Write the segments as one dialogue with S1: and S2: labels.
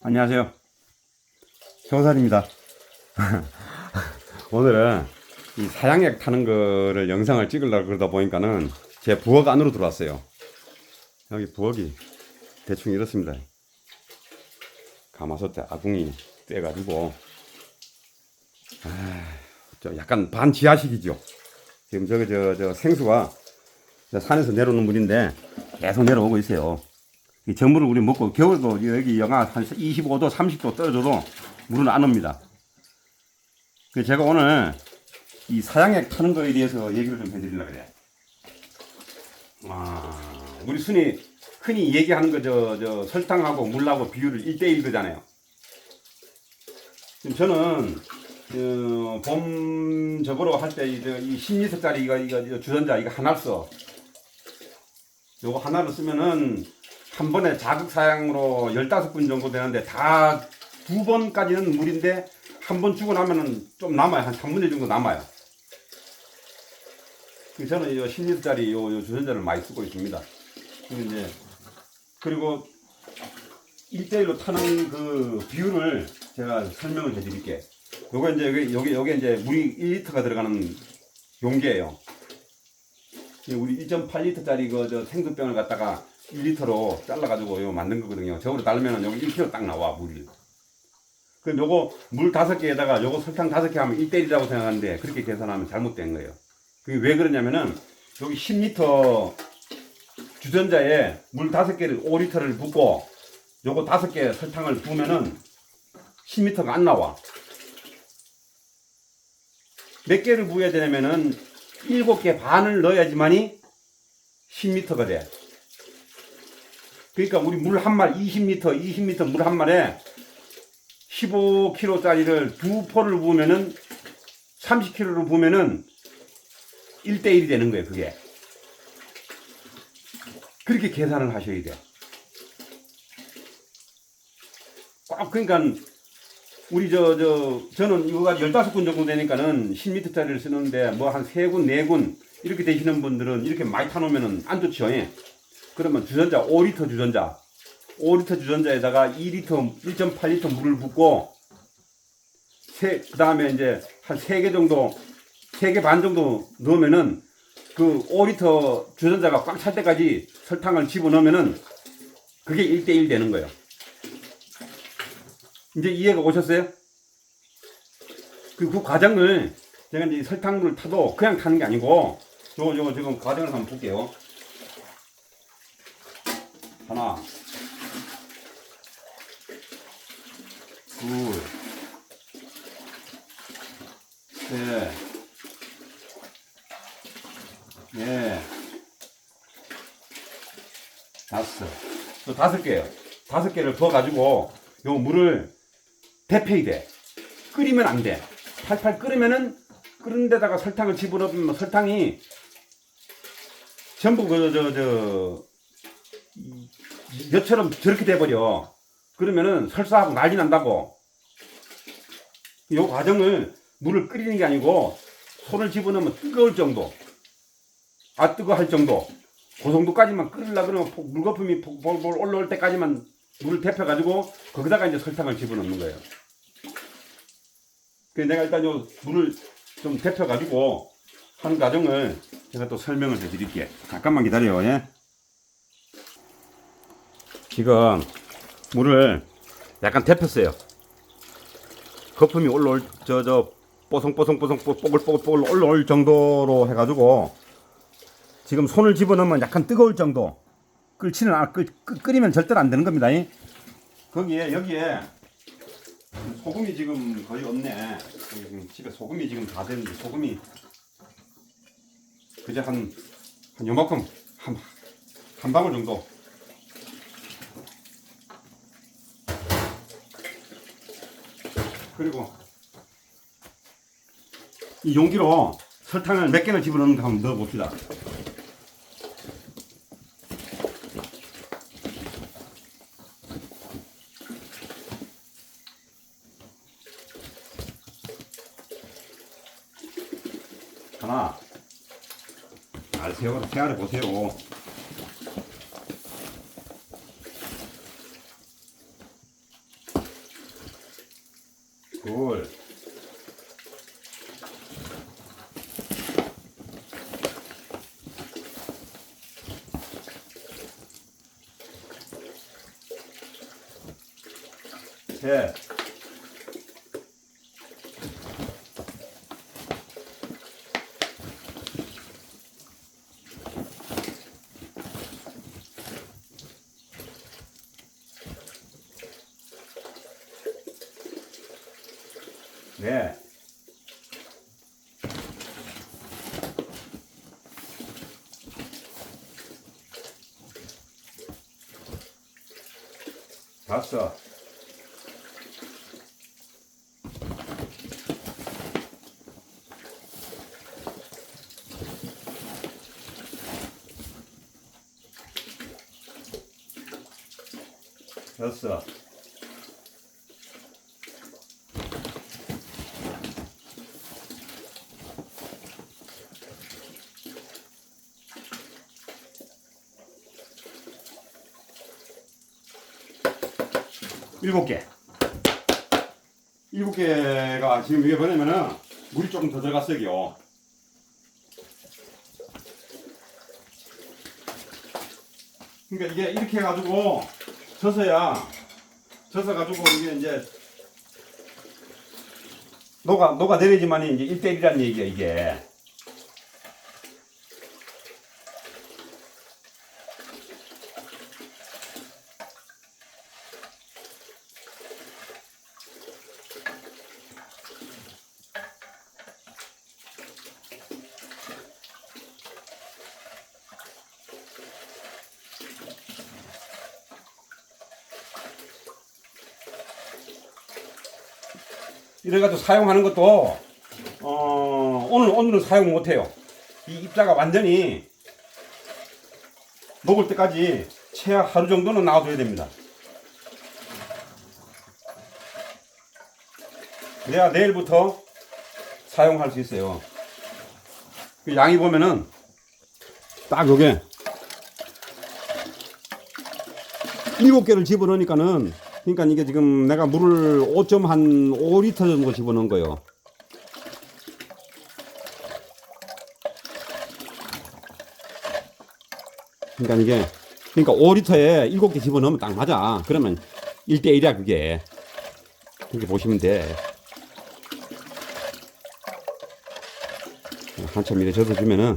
S1: 안녕하세요. 효살입니다. 오늘은 이 사양약 타는 거를 영상을 찍으려고 그러다 보니까는 제 부엌 안으로 들어왔어요. 여기 부엌이 대충 이렇습니다. 가마솥에 아궁이 떼가지고, 아, 저 약간 반지하식이죠. 지금 저기 저, 저 생수가 저 산에서 내려오는 물인데 계속 내려오고 있어요. 이 전물을 우리 먹고 겨울도 여기 영하 한 25도, 30도 떨어져도 물은 안 옵니다. 그 제가 오늘 이 사양액 타는 거에 대해서 얘기를 좀 해드리려고 그래. 아, 우리 순이 흔히 얘기하는 거 저 저 설탕하고 물하고 비율을 1대1 거잖아요. 지금 저는 어, 봄 저거로 할 때이 10리터짜리 이거 이거 이거 주전자 이거 하나 써. 요거 하나를 쓰면은 한 번에 자극 사양으로 15분 정도 되는데 다 두 번까지는 물인데 한 번 주고 나면은 좀 남아요. 한 3분의 정도 남아요. 그래서 저는 이 10리터짜리 요, 요 주전자를 많이 쓰고 있습니다. 그리고 이제 그리고 1대1로 타는 그 비율을 제가 설명을 해 드릴게요. 요거 이제 여기, 여기, 여기 이제 물이 1리터가 들어가는 용기예요. 이 우리 1.8리터짜리 그 저 생수병을 갖다가 1리터로 잘라가지고 요 만든 거거든요. 저거로 달면은 여기 1kg 딱 나와 물이. 그럼 요거 물 다섯 개에다가 요거 설탕 다섯 개 하면 1대1이라고 생각하는데 그렇게 계산하면 잘못된 거예요. 그게 왜 그러냐면은 여기 10리터 주전자에 물 다섯 개를 5리터를 붓고 요거 다섯 개 설탕을 부으면은 10리터가 안 나와. 몇 개를 부어야 되냐면은 일곱 개 반을 넣어야지만이 10리터가 돼. 그러니까 우리 물 한 말 20리터, 20리터 물한 말에 15kg짜리를 두 포를 부으면은 30kg를 부으면은 1대1이 되는 거예요, 그게. 그렇게 계산을 하셔야 돼요. 꼭 그러니까 우리 저, 저, 저는 이거가 15군 정도 되니까는 10m짜리를 쓰는데 뭐 한 3군, 4군 이렇게 되시는 분들은 이렇게 많이 타놓으면은 안 좋죠. 예. 그러면 주전자, 5리터 주전자, 5리터 주전자에다가 2리터, 1.8리터 물을 붓고 세, 그 다음에 이제 한 3개 정도, 3개 반 정도 넣으면은 그 5리터 주전자가 꽉 찰 때까지 설탕을 집어넣으면은 그게 1대1 되는 거예요. 이제 이해가 오셨어요? 그, 그 과정을 제가 이제 설탕물을 타도 그냥 타는 게 아니고 요거 요거 지금 과정을 한번 볼게요. 하나, 둘, 셋, 넷, 다섯. 또 다섯 개요. 다섯 개를 부어 가지고 요 물을 데펴야 돼. 끓이면 안 돼. 팔팔 끓으면은 끓은 데다가 설탕을 집어넣으면 설탕이 전부 그 저 저 엿처럼 저렇게 돼버려. 그러면은 설사하고 난리 난다고. 요 과정을 물을 끓이는 게 아니고 손을 집어넣으면 뜨거울 정도. 아 뜨거 할 정도. 그 정도까지만 끓이려 그러면 폭- 물거품이 폭- 볼볼 올라올 때까지만 물을 데펴가지고 거기다가 이제 설탕을 집어넣는 거예요. 그래서 내가 일단 요 물을 좀 데펴가지고 하는 과정을 제가 또 설명을 해드릴게요. 잠깐만 기다려요. 예? 지금 물을 약간 데폈어요. 거품이 올라올 저 저 뽀송뽀송뽀송 뽀글뽀글뽀글 올라올 정도로 해가지고 지금 손을 집어넣으면 약간 뜨거울 정도. 끓지는 않, 끓, 끓- 끓이면 절대로 안 되는 겁니다. 이. 거기에, 여기에 소금이 지금 거의 없네. 집에 소금이 지금 다 됐는데, 소금이 그저 한, 한 요만큼, 한, 한 방울 정도. 그리고 이 용기로 설탕을 몇 개를 집어넣는가 한번 넣어봅시다. 하나. 잘 세워, 세알해 보세요. 둘, 셋, 넷, 다섯, 여섯, 일곱 개. 일곱 개가 지금 이게 뭐냐면은 물이 조금 더 들어갔어요. 그러니까 이게 이렇게 해가지고 져서야 져서 가지고 이게 이제 녹아 녹아 내리지만 이제 1대1이라는 얘기야 이게. 이래가지고 사용하는 것도 어, 오늘 오늘은 사용 못해요. 이 입자가 완전히 녹을 때까지 최악 하루 정도는 놔둬야 됩니다. 그래야 내일부터 사용할 수 있어요. 그 양이 보면은 딱 요게 일곱 개를 집어넣으니까는 그러니까 이게 지금 내가 물을 5.5리터 정도 집어넣은 거예요. 그러니까 이게 그러니까 5리터에 7개 집어넣으면 딱 맞아. 그러면 1대1이야 그게. 그렇게 보시면 돼. 한참 이래 젖어주면은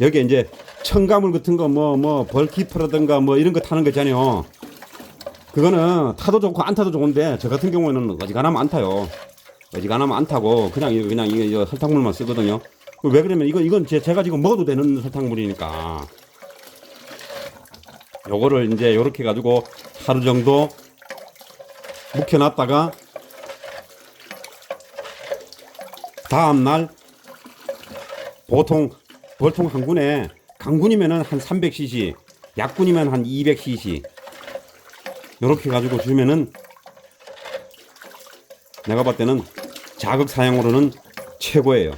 S1: 여기에 이제 첨가물 같은 거뭐뭐 벌키프라든가 뭐 이런 거 타는 거 있잖아요. 그거는 타도 좋고 안 타도 좋은데 저 같은 경우에는 어지간하면 안 타요. 어지간하면 안 타고 그냥 그냥 이거 설탕물만 쓰거든요. 왜 그러면 이건 이건 제, 제가 지금 먹어도 되는 설탕물이니까 요거를 이제 요렇게 가지고 하루 정도 묵혀놨다가 다음 날 보통 보통 한 군에 강군이면은 한 300cc, 약군이면 한 200cc 이렇게 가지고 주면은 내가 봤을 때는 자극 사용으로는 최고예요.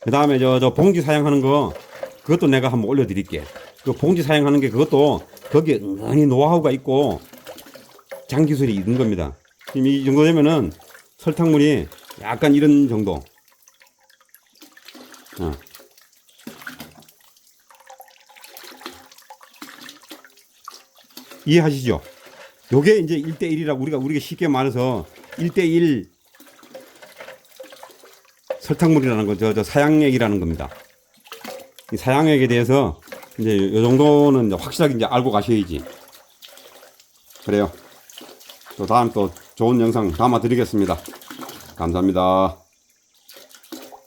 S1: 그 다음에 저, 저 봉지 사용하는 거 그것도 내가 한번 올려드릴게. 그 봉지 사용하는 게 그것도 거기에 은근히 노하우가 있고 장기술이 있는 겁니다. 지금 이 정도 되면은 설탕물이 약간 이런 정도. 어. 이해하시죠? 요게 이제 1대1이라고 우리가 우리가 쉽게 말해서 1대1 설탕물이라는 거, 저, 저 사양액이라는 겁니다. 이 사양액에 대해서 이제 요 정도는 이제 확실하게 이제 알고 가셔야지. 그래요. 또 다음 또 좋은 영상 담아 드리겠습니다. 감사합니다.